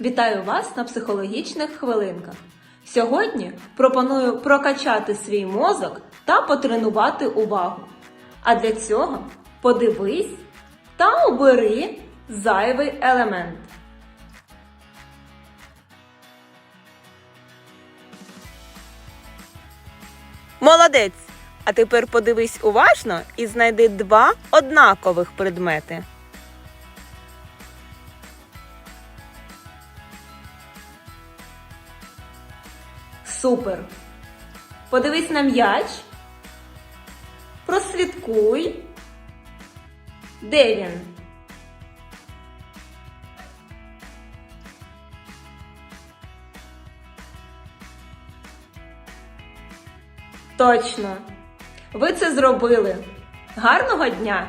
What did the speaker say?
Вітаю вас на психологічних хвилинках. Сьогодні пропоную прокачати свій мозок та потренувати увагу. А для цього подивись та обери зайвий елемент. Молодець! А тепер подивись уважно і знайди два однакових предмети. Супер! Подивись на м'яч. Прослідкуй. Де він? Точно. Ви це зробили. Гарного дня!